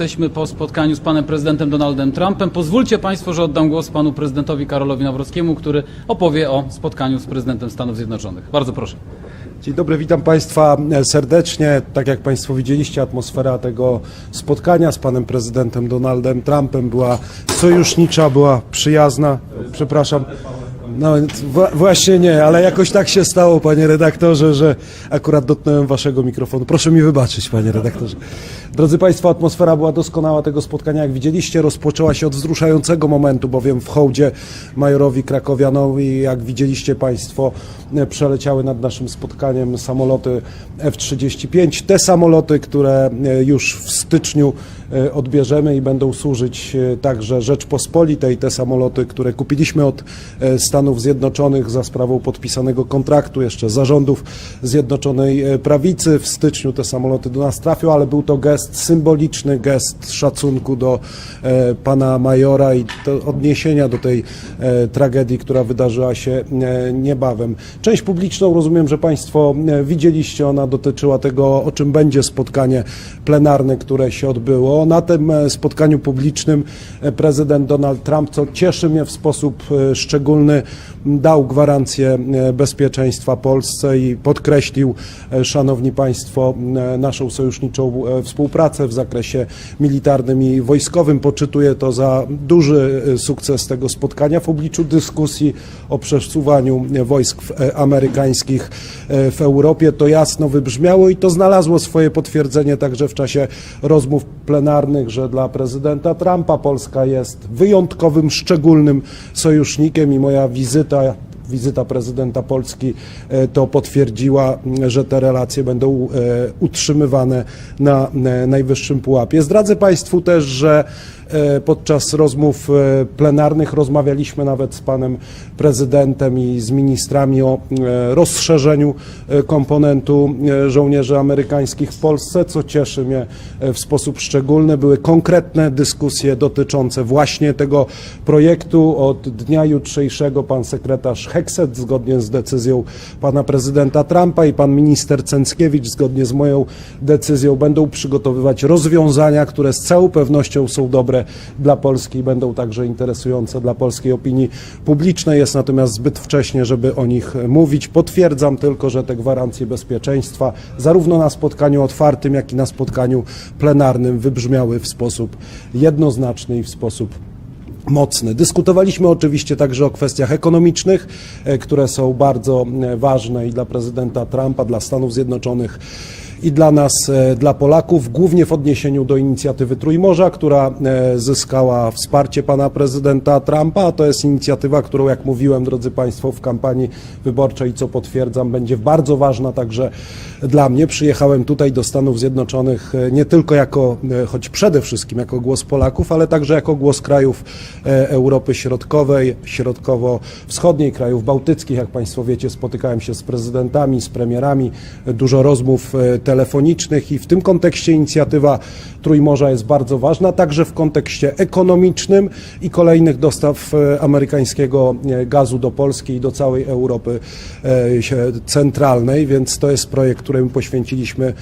Jesteśmy po spotkaniu z panem prezydentem Donaldem Trumpem. Pozwólcie państwo, że oddam głos panu prezydentowi Karolowi Nawrockiemu, który opowie o spotkaniu z prezydentem Stanów Zjednoczonych. Bardzo proszę. Dzień dobry, witam Państwa serdecznie. Tak jak Państwo widzieliście, atmosfera tego spotkania z panem prezydentem Donaldem Trumpem była sojusznicza, była przyjazna. Przepraszam. No właśnie nie, ale jakoś tak się stało, panie redaktorze, że akurat dotknąłem waszego mikrofonu. Proszę mi wybaczyć, panie redaktorze. Drodzy Państwo, atmosfera była doskonała tego spotkania. Jak widzieliście, rozpoczęła się od wzruszającego momentu, bowiem w hołdzie majorowi Krakowianowi, jak widzieliście Państwo, e, przeleciały nad naszym spotkaniem samoloty F-35. Te samoloty, które e, już w styczniu e, odbierzemy i będą służyć także Rzeczpospolitej. Te samoloty, które kupiliśmy od Stanów Zjednoczonych za sprawą podpisanego kontraktu jeszcze zarządów Zjednoczonej Prawicy. W styczniu te samoloty do nas trafią, ale był to gest symboliczny, gest szacunku do e, pana majora i odniesienia do tej e, tragedii, która wydarzyła się e, niebawem. Część publiczną rozumiem, że Państwo e, widzieliście, ona dotyczyła tego, o czym będzie spotkanie plenarne, które się odbyło. Na tym e, spotkaniu publicznym e, prezydent Donald Trump, co cieszy mnie w sposób e, szczególny, dał gwarancję e, bezpieczeństwa Polsce i podkreślił, e, szanowni państwo, e, naszą sojuszniczą e, współpracę w zakresie militarnym i wojskowym. Poczytuję to za duży e, sukces tego spotkania w obliczu dyskusji o przesuwaniu wojsk e, amerykańskich e, w Europie. To jasno wybrzmiało i to znalazło swoje potwierdzenie także w czasie rozmów plenarnych, że dla prezydenta Trumpa Polska jest wyjątkowym, szczególnym sojusznikiem i moja wizyta Wizyta prezydenta Polski e, to potwierdziła, że te relacje będą e, utrzymywane na e, najwyższym pułapie. Zdradzę Państwu też, że podczas rozmów e, plenarnych rozmawialiśmy nawet z panem prezydentem i z ministrami o e, rozszerzeniu e, komponentu e, żołnierzy amerykańskich w Polsce, co cieszy mnie e, w sposób szczególny. Były konkretne dyskusje dotyczące właśnie tego projektu. Od dnia jutrzejszego pan sekretarz Hekset, zgodnie z decyzją pana prezydenta Trumpa i pan minister Cęckiewicz, zgodnie z moją decyzją, będą przygotowywać rozwiązania, które z całą pewnością są dobre dla Polski i będą także interesujące dla polskiej opinii publicznej. Jest natomiast zbyt wcześnie, żeby o nich mówić. Potwierdzam tylko, że te gwarancje bezpieczeństwa zarówno na spotkaniu otwartym, jak i na spotkaniu plenarnym wybrzmiały w sposób jednoznaczny i w sposób mocny. Dyskutowaliśmy oczywiście także o kwestiach ekonomicznych, e, które są bardzo e, ważne i dla prezydenta Trumpa, dla Stanów Zjednoczonych i dla nas, e, dla Polaków, głównie w odniesieniu do inicjatywy Trójmorza, która e, zyskała wsparcie pana prezydenta Trumpa. To jest inicjatywa, którą, jak mówiłem, drodzy Państwo, w kampanii wyborczej, co potwierdzam, będzie bardzo ważna także dla mnie. Przyjechałem tutaj do Stanów Zjednoczonych e, nie tylko jako, choć przede wszystkim jako głos Polaków, ale także jako głos krajów Europy Środkowej, Środkowo-Wschodniej, krajów bałtyckich. Jak Państwo wiecie, spotykałem się z prezydentami, z premierami, dużo rozmów e, telefonicznych i w tym kontekście inicjatywa Trójmorza jest bardzo ważna, także w kontekście ekonomicznym i kolejnych dostaw e, amerykańskiego e, gazu do Polski i do całej Europy e, centralnej, więc to jest projekt, któremu poświęciliśmy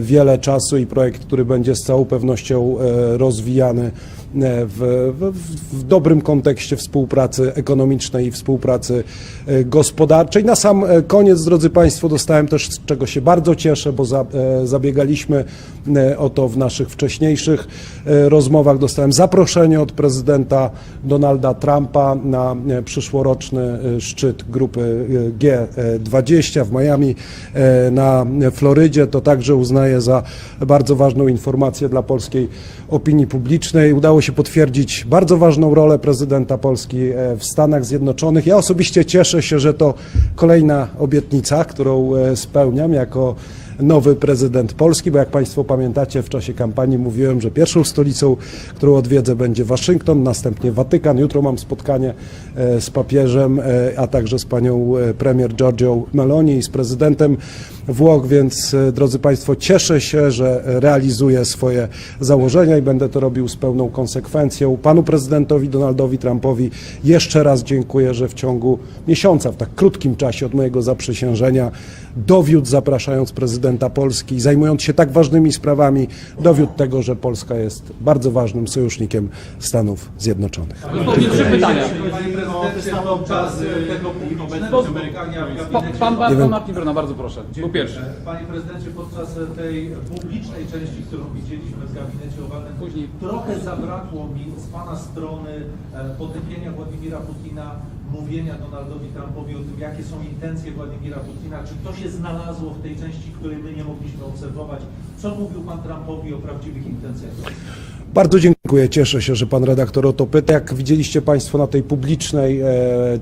wiele czasu i projekt, który będzie z całą pewnością rozwijany w, w, w dobrym kontekście współpracy ekonomicznej i współpracy e, gospodarczej. Na sam e, koniec, drodzy Państwo, dostałem też, z czego się bardzo cieszę, bo za, e, zabiegaliśmy e, o to w naszych wcześniejszych e, rozmowach. Dostałem zaproszenie od prezydenta Donalda Trumpa na e, przyszłoroczny e, szczyt grupy e, G20 w Miami e, na Florydzie. To także uznaję za bardzo ważną informację dla polskiej opinii publicznej. Udało się potwierdzić bardzo ważną rolę prezydenta Polski e, w Stanach Zjednoczonych. Ja osobiście cieszę się, że to kolejna obietnica, którą e, spełniam jako nowy prezydent Polski, bo jak Państwo pamiętacie, w czasie kampanii mówiłem, że pierwszą stolicą, którą odwiedzę, będzie Waszyngton, następnie Watykan. Jutro mam spotkanie e, z papieżem, e, a także z panią e, premier Giorgio Meloni i z prezydentem Włoch, więc drodzy Państwo, cieszę się, że realizuję swoje założenia i będę to robił z pełną konsekwencją. Panu prezydentowi Donaldowi Trumpowi jeszcze raz dziękuję, że w ciągu miesiąca, w tak krótkim czasie od mojego zaprzysiężenia, dowiódł, zapraszając prezydenta Polski, zajmując się tak ważnymi sprawami, dowiódł tego, że Polska jest bardzo ważnym sojusznikiem Stanów Zjednoczonych. Gabinecie... pan, Martin Bruna, bardzo proszę. Był pierwszy. Panie prezydencie, podczas tej publicznej części, którą widzieliśmy w gabinecie owalnym, Później. trochę zabrakło mi z Pana strony e, potępienia Władimira Putina, mówienia Donaldowi Trumpowi o tym, jakie są intencje Władimira Putina. Czy to się znalazło w tej części, której my nie mogliśmy obserwować? Co mówił Pan Trumpowi o prawdziwych intencjach? Bardzo dziękuję, cieszę się, że pan redaktor o to pyta. Jak widzieliście Państwo na tej publicznej e,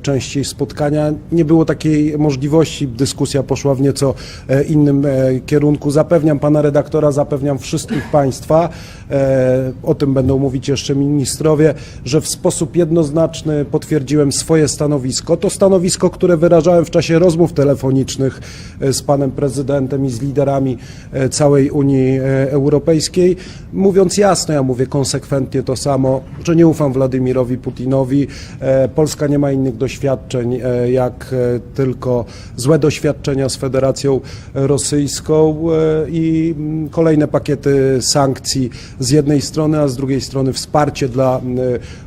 części spotkania, nie było takiej możliwości, dyskusja poszła w nieco e, innym e, kierunku. Zapewniam pana redaktora, zapewniam wszystkich Państwa, e, o tym będą mówić jeszcze ministrowie, że w sposób jednoznaczny potwierdziłem swoje stanowisko. To stanowisko, które wyrażałem w czasie rozmów telefonicznych e, z panem prezydentem i z liderami e, całej Unii e, Europejskiej, mówiąc jasno, ja mówię konsekwentnie to samo, że nie ufam Władimirowi Putinowi. E, Polska nie ma innych doświadczeń, e, jak e, tylko złe doświadczenia z Federacją Rosyjską i mm, kolejne pakiety sankcji z jednej strony, a z drugiej strony wsparcie dla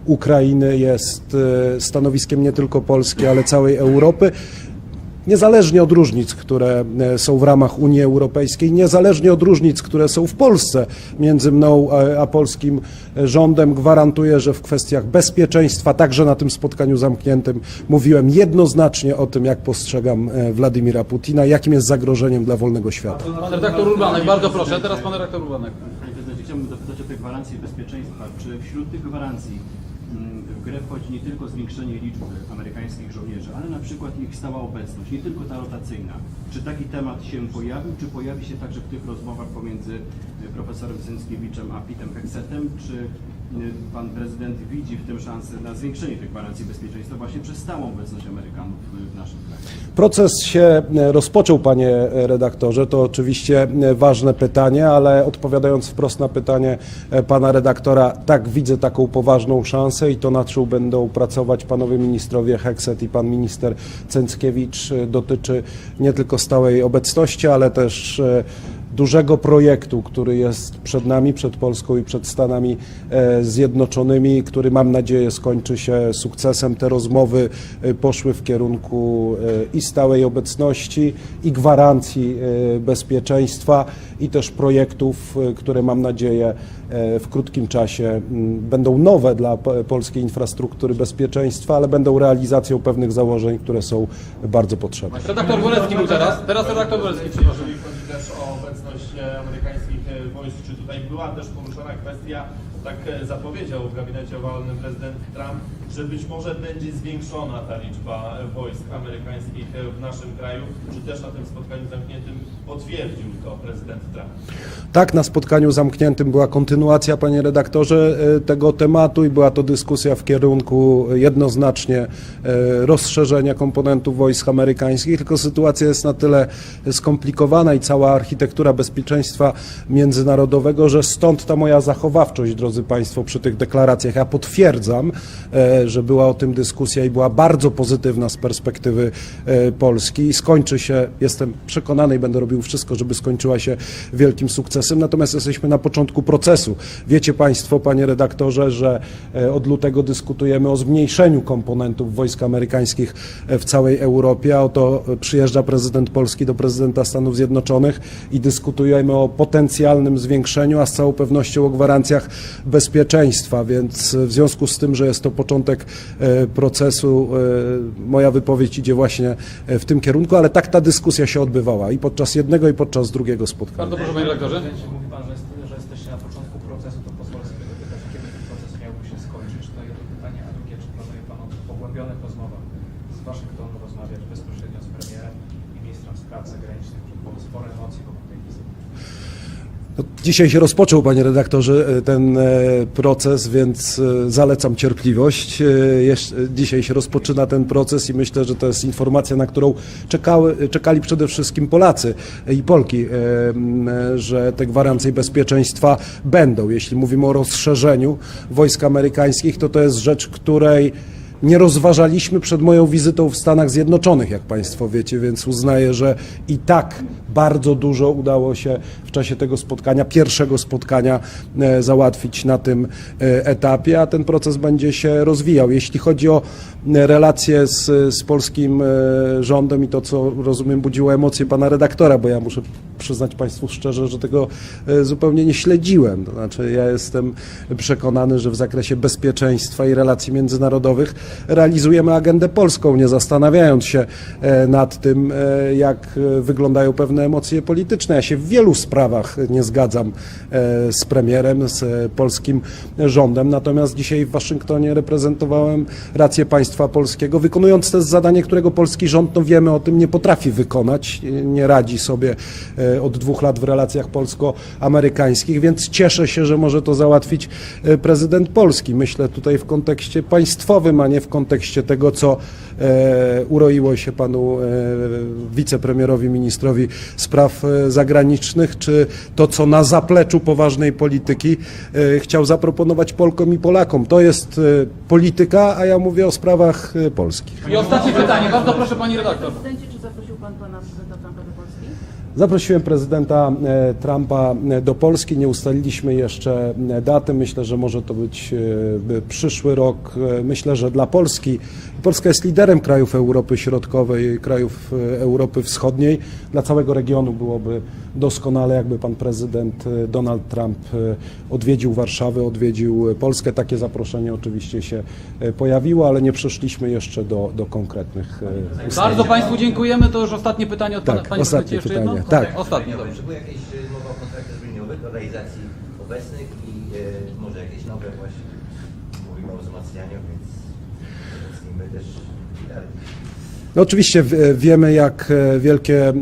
Ukrainy jest stanowiskiem nie tylko Polski, ale całej Europy. Niezależnie od różnic, które e, są w ramach Unii Europejskiej, niezależnie od różnic, które są w Polsce między mną a, a polskim e, rządem, gwarantuję, że w kwestiach bezpieczeństwa, także na tym spotkaniu zamkniętym, mówiłem jednoznacznie o tym, jak postrzegam e, Władimira Putina, jakim jest zagrożeniem dla wolnego świata. Pan redaktor Urbanek, bardzo proszę. Teraz pan redaktor Urbanek. Panie prezydencie, chciałbym dopytać o te gwarancje bezpieczeństwa. Czy wśród tych gwarancji w grę wchodzi nie tylko zwiększenie liczby amerykańskich żołnierzy, ale na przykład ich stała obecność, nie tylko ta rotacyjna? Czy taki temat się pojawił, czy pojawi się także w tych rozmowach pomiędzy y, profesorem Zęckiewiczem a Pitem Heksetem? Czy pan prezydent widzi w tym szansę na zwiększenie tych gwarancji bezpieczeństwa właśnie przez stałą obecność Amerykanów y, w naszym kraju? Proces się e, rozpoczął, panie redaktorze. To oczywiście e, ważne pytanie, ale odpowiadając wprost na pytanie e, pana redaktora, tak widzę taką poważną szansę i to nad czym będą pracować panowie ministrowie Hekset i pan minister Cęckiewicz dotyczy nie tylko stałej obecności, ale też dużego projektu, który jest przed nami, przed Polską i przed Stanami e, Zjednoczonymi, który mam nadzieję skończy się sukcesem. Te rozmowy e, poszły w kierunku e, i stałej obecności, i gwarancji bezpieczeństwa, i też projektów, które mam nadzieję w krótkim czasie będą nowe dla po- polskiej infrastruktury bezpieczeństwa, ale będą realizacją pewnych założeń, które są bardzo potrzebne. Redaktor Wolecki był teraz. Teraz redaktor przepraszam. Też o obecność amerykańskich e, wojsk, czy tutaj była też poruszona kwestia, tak e, zapowiedział w gabinecie owalnym prezydent Trump, że być może będzie zwiększona ta liczba e, wojsk amerykańskich e, w naszym kraju, czy też na tym spotkaniu zamkniętym potwierdził to prezydent Trump. Tak, na spotkaniu zamkniętym była kontynuacja, panie redaktorze, tego tematu i była to dyskusja w kierunku jednoznacznie rozszerzenia komponentów wojsk amerykańskich, tylko sytuacja jest na tyle skomplikowana i cała architektura bezpieczeństwa międzynarodowego, że stąd ta moja zachowawczość, drodzy państwo, przy tych deklaracjach. Ja potwierdzam, e, że była o tym dyskusja i była bardzo pozytywna z perspektywy e, Polski i skończy się, jestem przekonany i będę robił wszystko, żeby skończyła się wielkim sukcesem, natomiast jesteśmy na początku procesu. Wiecie Państwo, Panie redaktorze, że e, od lutego dyskutujemy o zmniejszeniu komponentów wojsk amerykańskich w całej Europie, oto przyjeżdża prezydent Polski do prezydenta Stanów Zjednoczonych i dyskutujemy o potencjalnym zwiększeniu, a z całą pewnością o gwarancjach bezpieczeństwa, więc w związku z tym, że jest to początek e, procesu, e, moja wypowiedź idzie właśnie e, w tym kierunku, ale tak ta dyskusja się odbywała i podczas jednego i podczas drugiego spotkania. Bardzo proszę, panie redaktorze. Prezydencie, Mówi Pan, że, jest, że jesteście na początku procesu, to pozwolę sobie dopytać, kiedy ten proces miałby się skończyć. To jedno pytanie, a drugie, czy planuje Pan o pogłębionych rozmowach z Waszyngtonu rozmawiać bezpośrednio z premierem i ministrem spraw zagranicznych, że było sporo emocji wokół tej wizyty. No, Dzisiaj się rozpoczął, panie redaktorze, e, ten e, proces, więc e, zalecam cierpliwość. Dzisiaj się rozpoczyna ten proces i myślę, że to jest informacja, na którą czekały, czekali przede wszystkim Polacy i Polki, że te gwarancje bezpieczeństwa będą. Jeśli mówimy o rozszerzeniu wojsk amerykańskich, to to jest rzecz, której nie rozważaliśmy przed moją wizytą w Stanach Zjednoczonych, jak Państwo wiecie, więc uznaję, że i tak bardzo dużo udało się w czasie tego spotkania, pierwszego spotkania e, załatwić na tym e, etapie, a ten proces będzie się rozwijał. Jeśli chodzi o e, relacje z, z polskim rządem i to, co rozumiem, budziło emocje pana redaktora, bo ja muszę przyznać Państwu szczerze, że tego zupełnie nie śledziłem. To znaczy, ja jestem przekonany, że w zakresie bezpieczeństwa i relacji międzynarodowych realizujemy agendę polską, nie zastanawiając się nad tym, jak wyglądają pewne emocje polityczne. Ja się w wielu sprawach nie zgadzam e, z premierem, z polskim rządem, natomiast dzisiaj w Waszyngtonie reprezentowałem rację państwa polskiego, wykonując też zadanie, którego polski rząd, no wiemy o tym, nie potrafi wykonać, nie radzi sobie e, od dwóch lat w relacjach polsko-amerykańskich, więc cieszę się, że może to załatwić e, prezydent Polski. Myślę tutaj w kontekście państwowym, a nie w kontekście tego, co uroiło się panu wicepremierowi, ministrowi spraw e, zagranicznych, czy to, co na zapleczu poważnej polityki e, chciał zaproponować Polkom i Polakom. To jest e, polityka, a ja mówię o sprawach polskich. I ostatnie pytanie, bardzo proszę pani redaktor. Prezydencie, czy zaprosił pan pana prezydenta? Zaprosiłem prezydenta e, Trumpa e, do Polski. Nie ustaliliśmy jeszcze e, daty. Myślę, że może to być przyszły rok. Myślę, że dla Polski. Polska jest liderem krajów Europy Środkowej, krajów Europy Wschodniej. Dla całego regionu byłoby doskonale, jakby pan prezydent e, Donald Trump e, odwiedził Warszawę, odwiedził e, Polskę. Takie zaproszenie oczywiście się pojawiło, ale nie przeszliśmy jeszcze do, do konkretnych ustaleń. Bardzo Państwu dziękujemy. To już ostatnie pytanie od Pana. Tak, Panie ostatnie jeszcze jedno? pytanie. Tak. Okej, Ostatnie, dobrze. Czy były jakieś y, mowa o kontraktach zbrojeniowych, o realizacji obecnych i y, może jakieś nowe właśnie? Mówimy o wzmacnianiu, więc zacznijmy też. No oczywiście wiemy, jak e, wielkie e,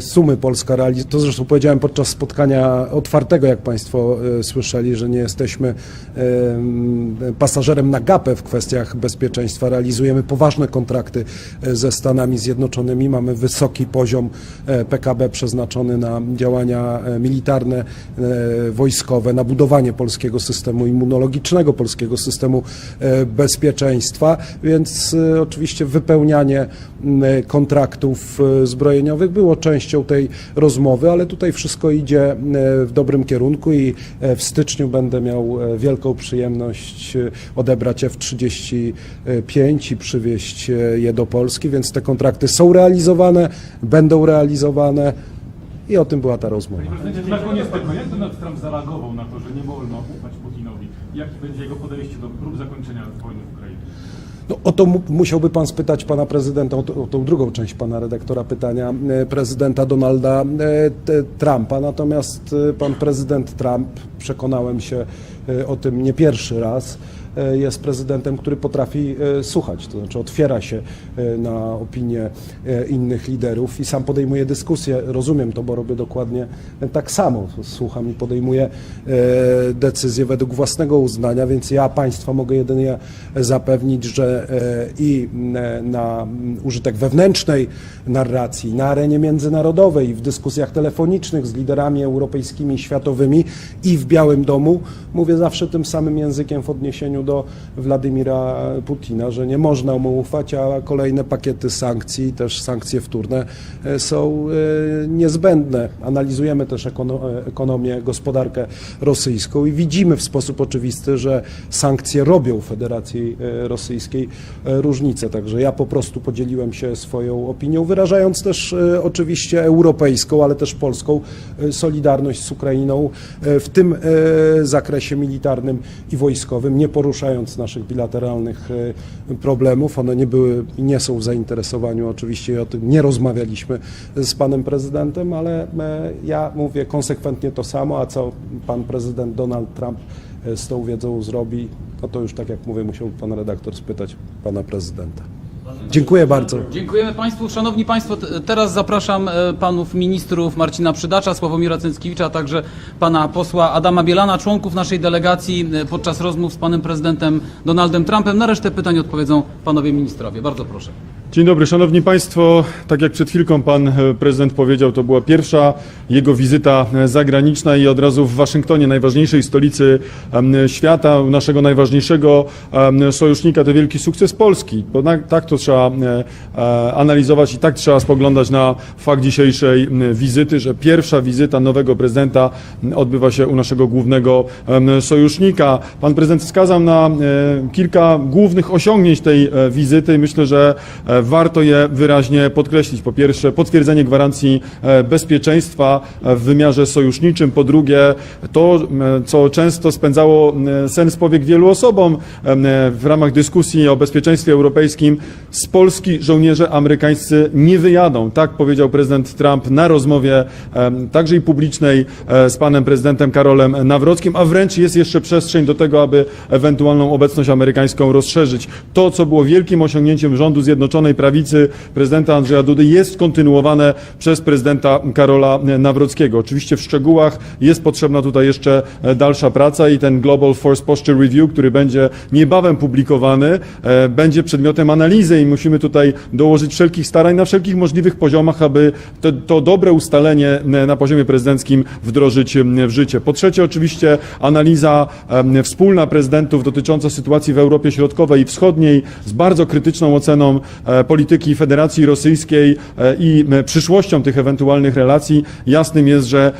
sumy Polska realizuje. To zresztą powiedziałem podczas spotkania otwartego, jak Państwo e, słyszeli, że nie jesteśmy pasażerem na gapę w kwestiach bezpieczeństwa. Realizujemy poważne kontrakty ze Stanami Zjednoczonymi. Mamy wysoki poziom PKB przeznaczony na działania militarne, wojskowe, na budowanie polskiego systemu immunologicznego, polskiego systemu bezpieczeństwa, więc oczywiście wypełnianie kontraktów e, zbrojeniowych było częścią tej rozmowy, ale tutaj wszystko idzie e, w dobrym kierunku i e, w styczniu będę miał e, wielką przyjemność e, odebrać F-35 i przywieźć e, je do Polski, więc te kontrakty są realizowane, będą realizowane i o tym była ta rozmowa. Na koniec tego, jak Donald Trump zareagował na to, że nie wolno ufać Putinowi? Jaki będzie jego podejście do prób zakończenia wojny w Ukrainie? No, o to mu- musiałby pan spytać pana prezydenta, o, to, o tą drugą część pana redaktora pytania, e, prezydenta Donalda e, Trumpa. Natomiast e, pan prezydent Trump, przekonałem się o tym nie pierwszy raz, jest prezydentem, który potrafi e, słuchać, to znaczy otwiera się e, na opinie e, innych liderów i sam podejmuje dyskusję. Rozumiem to, bo robię dokładnie tak samo. Słucham i podejmuję e, decyzje według własnego uznania, więc ja państwa mogę jedynie zapewnić, że e, i na użytek wewnętrznej narracji, na arenie międzynarodowej, w dyskusjach telefonicznych z liderami europejskimi światowymi i w Białym Domu mówię zawsze tym samym językiem w odniesieniu do Władimira Putina, że nie można mu ufać, a kolejne pakiety sankcji, też sankcje wtórne e, są e, niezbędne. Analizujemy też e, ekonomię, gospodarkę rosyjską i widzimy w sposób oczywisty, że sankcje robią Federacji Rosyjskiej różnicę. Także ja po prostu podzieliłem się swoją opinią, wyrażając też oczywiście europejską, ale też polską solidarność z Ukrainą w tym zakresie militarnym i wojskowym, nie poruszając naszych bilateralnych e, problemów. One nie były i nie są w zainteresowaniu oczywiście i o tym nie rozmawialiśmy z panem prezydentem, ale e, ja mówię konsekwentnie to samo, a co pan prezydent Donald Trump e, z tą wiedzą zrobi, no to już tak jak mówię, musiał pan redaktor spytać pana prezydenta. Dziękuję bardzo. Dziękujemy Państwu. Szanowni Państwo, teraz zapraszam e, panów ministrów Marcina Przydacza, Sławomira Cęckiewicza, a także pana posła Adama Bielana, członków naszej delegacji e, podczas rozmów z panem prezydentem Donaldem Trumpem. Na resztę pytań odpowiedzą panowie ministrowie. Bardzo proszę. Dzień dobry, szanowni państwo. Tak jak przed chwilką pan e, prezydent powiedział, to była pierwsza jego wizyta zagraniczna i od razu w Waszyngtonie, najważniejszej stolicy świata, u naszego najważniejszego sojusznika, to wielki sukces Polski. Bo tak to trzeba e, e, analizować i tak trzeba spoglądać na fakt dzisiejszej wizyty, że pierwsza wizyta nowego prezydenta odbywa się u naszego głównego sojusznika. Pan prezydent wskazał na e, kilka głównych osiągnięć tej wizyty myślę, że warto je wyraźnie podkreślić. Po pierwsze, potwierdzenie gwarancji bezpieczeństwa w wymiarze sojuszniczym. Po drugie, to, co często spędzało sen z powiek wielu osobom w ramach dyskusji o bezpieczeństwie europejskim, z Polski żołnierze amerykańscy nie wyjadą. Tak powiedział prezydent Trump na rozmowie także i publicznej e, z panem prezydentem Karolem Nawrockim, a wręcz jest jeszcze przestrzeń do tego, aby ewentualną obecność amerykańską rozszerzyć. To, co było wielkim osiągnięciem rządu Zjednoczonej Prawicy prezydenta Andrzeja Dudy jest kontynuowane przez prezydenta Karola Nawrockiego. Oczywiście w szczegółach jest potrzebna tutaj jeszcze e, dalsza praca i ten Global Force Posture Review, który będzie niebawem publikowany, e, będzie przedmiotem analizy i musimy tutaj dołożyć wszelkich starań na wszelkich możliwych poziomach, aby to, to dobre ustalenie e, na poziomie prezydenckim wdrożyć w życie. Po trzecie oczywiście analiza wspólna prezydentów dotycząca sytuacji w Europie Środkowej i Wschodniej z bardzo krytyczną oceną e, polityki Federacji Rosyjskiej e, i przyszłością tych ewentualnych relacji. Jasnym jest, że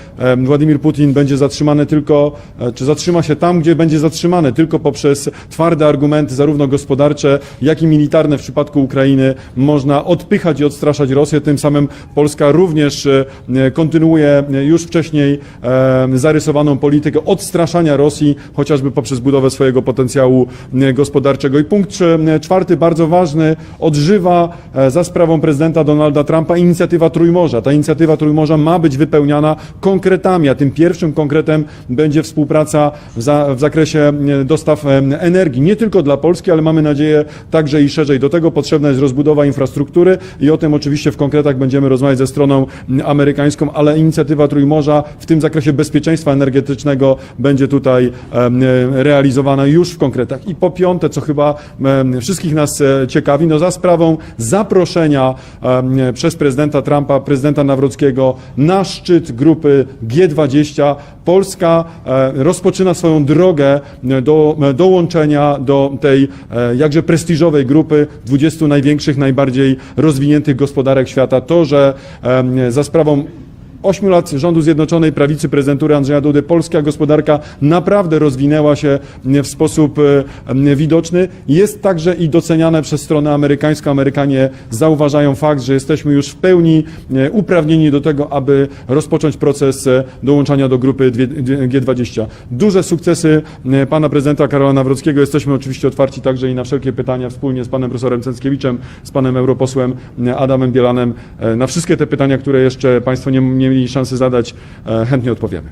Władimir Putin będzie zatrzymany tylko, czy zatrzyma się tam, gdzie będzie zatrzymany, tylko poprzez twarde argumenty, zarówno gospodarcze, jak i militarne w przypadku Ukrainy, można odpychać i odstraszać Rosję. Tym samym Polska również e, kontynuuje e, już wcześniej e, zarysowaną politykę odstraszania Rosji, chociażby poprzez budowę swojego potencjału e, gospodarczego. I punkt e, czwarty, bardzo ważny, odżywa e, za sprawą prezydenta Donalda Trumpa inicjatywa Trójmorza. Ta inicjatywa Trójmorza ma być wypełniana konkretami, a tym pierwszym konkretem będzie współpraca w, za, w zakresie e, dostaw e, energii. Nie tylko dla Polski, ale mamy nadzieję także i szerzej. Do tego potrzebna jest rozbudowa infrastruktury i o tym oczywiście w konkretach będziemy rozmawiać ze stroną m, amerykańską, ale inicjatywa Trójmorza w tym zakresie bezpieczeństwa energetycznego będzie tutaj e, realizowana już w konkretach. I po piąte, co chyba wszystkich nas e, ciekawi, no za sprawą zaproszenia przez prezydenta Trumpa, prezydenta Nawrockiego na szczyt grupy G20 Polska e, rozpoczyna swoją drogę do dołączenia do tej jakże prestiżowej grupy 20 największych, najbardziej rozwiniętych gospodarek świata. To, że za sprawą Ośmiu lat rządu Zjednoczonej Prawicy prezydentury Andrzeja Dudy polska gospodarka naprawdę rozwinęła się w sposób e, widoczny. Jest także i doceniane przez stronę amerykańską. Amerykanie zauważają fakt, że jesteśmy już w pełni e, uprawnieni do tego, aby rozpocząć proces e, dołączania do grupy dwie- dwie- G20. Duże sukcesy pana prezydenta Karola Nawrockiego. Jesteśmy oczywiście otwarci także i na wszelkie pytania wspólnie z panem profesorem Cęckiewiczem, z panem europosłem Adamem Bielanem. Na wszystkie te pytania, które jeszcze państwo nie, nie mieli szansy zadać, e, chętnie odpowiemy.